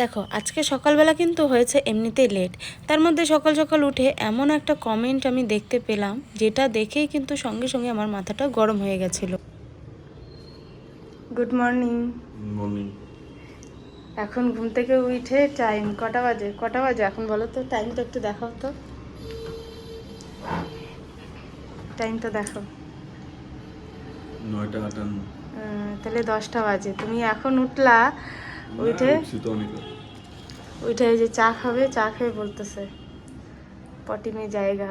দেখো আজকে সকালবেলা কিন্তু হয়েছে এমনিতেই লেট তার মধ্যে সকাল সকাল উঠে এমন একটা কমেন্ট আমি দেখতে পেলাম যেটা দেখেই কিন্তু সঙ্গে সঙ্গে আমার মাথাটা গরম হয়ে গেছিল। গুড মর্নিং মর্নিং এখন ঘুম থেকে উঠে টাইম কটা বাজে? কটা বাজে এখন বলো তো? টাইমটা একটু দেখাও তো। টাইমটা দেখো। নয়টা আটান্ন। তাহলে দশটা বাজে। তুমি এখন উঠলা উঠে। উঠে যে চা খাবে চা খেয়ে বলতেছে পটি মে জায়গা।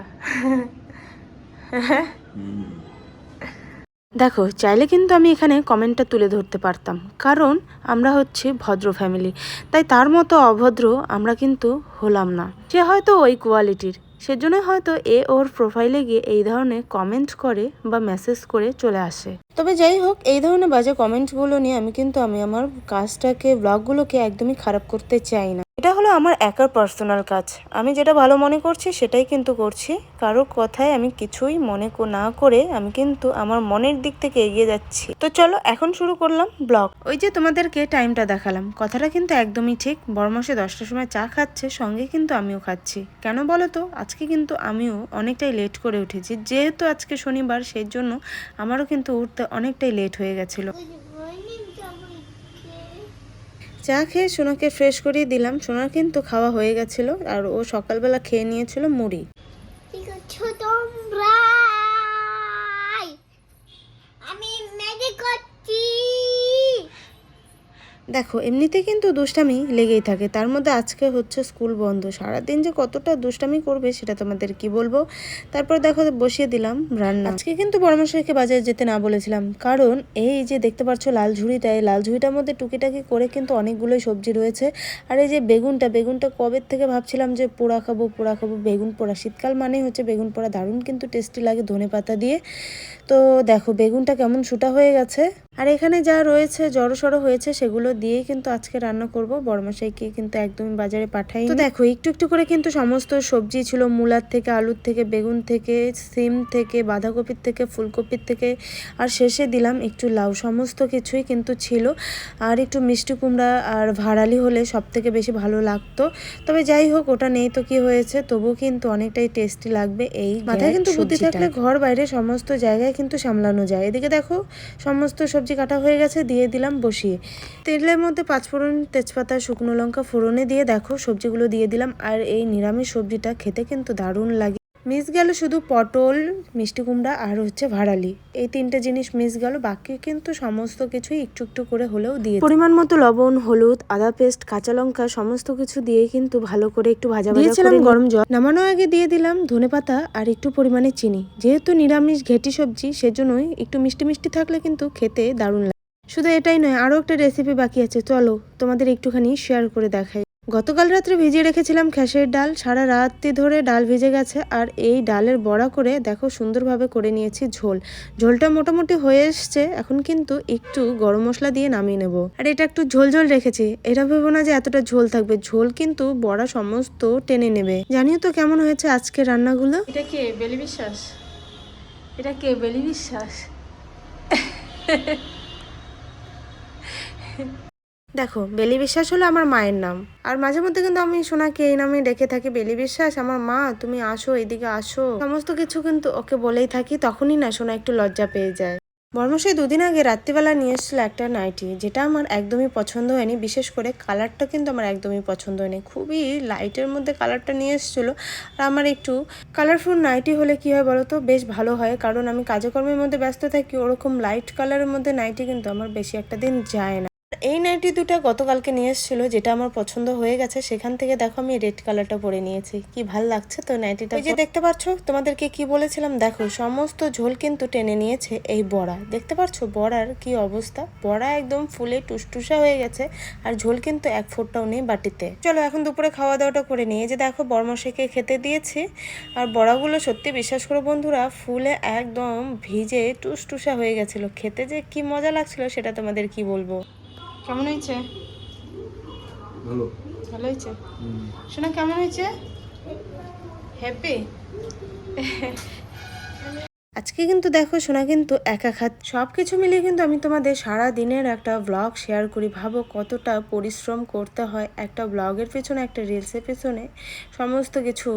দেখো চাইলে কিন্তু আমি এখানে কমেন্টটা তুলে ধরতে পারতাম। কারণ আমরা হচ্ছে ভদ্র ফ্যামিলি তাই তার মতো অভদ্র আমরা কিন্তু হলাম না। সে হয়তো ওই কোয়ালিটির সেজন্য হয়তো এ ওর প্রোফাইলে গিয়ে এই ধরনের কমেন্ট করে বা মেসেজ করে চলে আসে। তবে যাই হোক, এই ধরনের বাজে কমেন্টগুলো নিয়ে আমি কিন্তু আমি আমার কাজটাকে ব্লগগুলোকে একদমই খারাপ করতে চাই না। এটা হলো আমার একার পার্সোনাল কাজ। আমি যেটা ভালো মনে করছি, সেটাই কিন্তু করছি। কারোর কথায় আমি কিছুই মনে না করে আমি কিন্তু আমার মনের দিক থেকে এগিয়ে যাচ্ছি। তো চলো, এখন শুরু করলাম ব্লগ। ওই যে তোমাদেরকে টাইমটা দেখালাম। কথাটা কিন্তু একদমই ঠিক। বরমাসে দশটার সময় চা খাচ্ছে, সঙ্গে কিন্তু আমিও খাচ্ছি। কেন বলো তো? আজকে কিন্তু আমিও অনেকটাই লেট করে উঠেছি। যেহেতু আজকে শনিবার সেই জন্য আমারও কিন্তু উঠতে অনেকটাই লেট হয়ে গেছিল। চা খেয়ে সোনাকে ফ্রেশ করিয়ে দিলাম। সোনার কিন্তু খাওয়া হয়ে গেছিল আর ও সকালবেলা খেয়ে নিয়েছিল মুড়ি। ঠিক আছে তোমরা আমি ম্যাগি করছি দেখো, এমনিতে কিন্তু দুষ্টামি লেগেই থাকে। তার মধ্যে আজকে হচ্ছে স্কুল বন্ধ। সারাদিন যে কতটা দুষ্টামি করবে সেটা তোমাদের কি বলব? তারপর দেখো, বসিয়ে দিলাম রান্না। আজকে কিন্তু পরামর্শ পরামর্শকে বাজারে যেতে না বলেছিলাম। কারণ এই যে দেখতে পাচ্ছ লাল ঝুড়িটা এই লাল ঝুড়িটার মধ্যে টুকিটাকি করে কিন্তু অনেকগুলোই সবজি রয়েছে। আর এই যে বেগুনটা বেগুনটা কবে থেকে ভাবছিলাম যে পোড়া খাব পোড়া খাব, বেগুন পোড়া। শীতকাল মানেই হচ্ছে বেগুন পোড়া। দারুণ কিন্তু টেস্টি লাগে ধনে পাতা দিয়ে। তো দেখো, বেগুনটা কেমন শুটা হয়ে গেছে। আর এখানে যা রয়েছে জড়ো সড়ো হয়েছে সেগুলো দিয়েই কিন্তু আজকে রান্না করব। বড়মাসাইকে কিন্তু একদমই বাজারে পাঠাই তো দেখো একটু একটু করে কিন্তু সমস্ত সবজি ছিল মূলার থেকে আলুর থেকে বেগুন থেকে সিম থেকে বাঁধাকপির থেকে ফুলকপির থেকে আর শেষে দিলাম একটু লাউ। সমস্ত কিছুই কিন্তু ছিল। আর একটু মিষ্টি কুমড়া আর ভাড়ালি হলে সব থেকে বেশি ভালো লাগতো। তবে যাই হোক ওটা নেই তো কি হয়েছে তবুও কিন্তু অনেকটাই টেস্টি লাগবে এই মাথায় কিন্তু বুদ্ধি থাকলে ঘর বাইরে সমস্ত জায়গায় কিন্তু সামলানো যায়। এদিকে দেখো সমস্ত সবজি কাটা হয়ে গেছে, দিয়ে দিলাম বসিয়ে। তেলের মধ্যে পাঁচফোড়ন তেজপাতা, শুকনো লঙ্কা, ফোড়নে দিয়ে দেখো সবজিগুলো দিয়ে দিলাম। আর এই নিরামিষ সবজিটা খেতে কিন্তু দারুণ লাগে। মিস গেল শুধু পটল মিষ্টি কুমড়া আর হচ্ছে ভাড়ালি। এই তিনটে জিনিস মিস গেল বাকি কিন্তু সমস্ত কিছুই একটু একটু করে হলেও দিয়ে পরিমাণ মতো লবণ হলুদ আদা পেস্ট কাঁচা লঙ্কা সমস্ত কিছু দিয়ে কিন্তু ভালো করে একটু ভাজা করে গরম জল। নামানোর আগে দিয়ে দিলাম ধনেপাতা আর একটু পরিমাণে চিনি। যেহেতু নিরামিষ ঘেটি সবজি সেজন্যই একটু মিষ্টি মিষ্টি থাকলে কিন্তু খেতে দারুণ লাগে। শুধু এটাই নয় আরও একটা রেসিপি বাকি আছে। চলো তোমাদের একটুখানি শেয়ার করে দেখাই। গতকাল রাত্রে ভিজিয়ে রেখেছিলাম খেসের ডাল। সারা রাত্রি ধরে ডাল ভিজে গেছে আর এই ডালের বড়া করে দেখো সুন্দরভাবে করে নিয়েছি ঝোল। ঝোলটা মোটামুটি হয়ে এসছে, এখন কিন্তু একটু গরম মশলা দিয়ে নামিয়ে নেব। আর এটা একটু ঝোল ঝোল রেখেছি। এটা ভেবো না যে এতটা ঝোল থাকবে। ঝোল কিন্তু বড়া সমস্ত টেনে নেবে। জানিও তো কেমন হয়েছে আজকে রান্নাগুলো? এটা কে? বেলি বিশ্বাস? এটা কে? বেলি বিশ্বাস? দেখো, বেলি বিশ্বাস হলো আমার মায়ের নাম। আর মাঝে মধ্যে কিন্তু আমি সোনাকে এই নামে ডেকে থাকি, বেলি বিশ্বাস, আমার মা, তুমি আসো এদিকে আসো। সমস্ত কিছু কিন্তু ওকে বলেই থাকি, তখনই না সোনা একটু লজ্জা পেয়ে যায়। বর্মশাই দুদিন আগে রাত্রিবেলা নিয়ে এসেছিল একটা নাইটি, যেটা আমার একদমই পছন্দ হয়নি, বিশেষ করে কালারটা কিন্তু আমার একদমই পছন্দ হয়নি। খুবই লাইটের মধ্যে কালারটা নিয়ে এসেছিল। আর আমার একটু কালারফুল নাইটি হলে কি হয় বলো তো বেশ ভালো হয়, কারণ আমি কাজকর্মের মধ্যে ব্যস্ত থাকি, ওরকম লাইট কালারের মধ্যে নাইটি কিন্তু আমার বেশি একটা দিন যায় না। এই নাইটি দুটো গতকালকে নিয়ে এসেছিল, যেটা আমার পছন্দ হয়ে গেছে। সেখান থেকে দেখো আমি রেড কালারটা পরে নিয়েছি। কি ভালো লাগছে তো নাইটিটা? ওই যে দেখতে পাচ্ছ? তোমাদেরকে কি বলেছিলাম? দেখো, সমস্ত ঝোল কিন্তু টেনে নিয়েছে এই বড়া। দেখতে পাচ্ছ? বড়ার কি অবস্থা? বড়া একদম ফুলে টুসটুসা হয়ে গেছে, আর ঝোল কিন্তু এক ফোঁটাও নেই বাটিতে। চলো, এখন দুপুরে খাওয়া দাওয়াটা করে নিয়ে যে দেখো, বর্মশাইকে খেতে দিয়েছি, আর বড়াগুলো সত্যি বিশ্বাস করো বন্ধুরা, ফুলে একদম ভিজে টুসটুসা হয়ে গেছিল। খেতে যে কি মজা লাগছিল সেটা তোমাদের কি বলব? কেমন হয়েছে? ভালো। ভালো হয়েছে। শোনা কেমন হয়েছে? হ্যাপি আজকে কিন্তু দেখো সোনা কিন্তু একা খাত। সব কিছু মিলিয়ে কিন্তু আমি তোমাদের সারা দিনের একটা ব্লগ শেয়ার করি। ভাবো কতটা পরিশ্রম করতে হয় একটা ব্লগের পেছনে একটা রিলসের পেছনে সমস্ত কিছু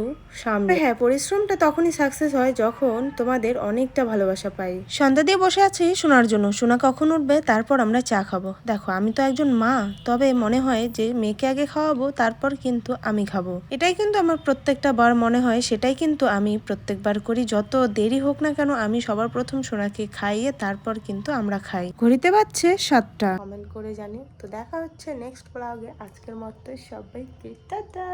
সামনে। হ্যাঁ পরিশ্রমটা তখনই সাকসেস হয় যখন তোমাদের অনেকটা ভালোবাসা পাই। সন্ধ্যা দিয়ে বসে আছি শোনার জন্য। সোনা কখন উঠবে? তারপর আমরা চা খাব। দেখো আমি তো একজন মা তবে মনে হয় যে মেয়েকে আগে খাওয়াবো তারপর কিন্তু আমি খাব। এটাই কিন্তু আমার প্রত্যেকটা বার মনে হয় সেটাই কিন্তু আমি প্রত্যেকবার করি। যত দেরি হোক না কেন আমি সবার প্রথম সোনাকে খাইয়ে তারপর কিন্তু আমরা খাই? ঘড়িতে পাচ্ছে সাতটা। কমেন্ট করে জানি তো দেখা হচ্ছে নেক্সট ব্লগে আজকের মতো সবাইকে টাটা!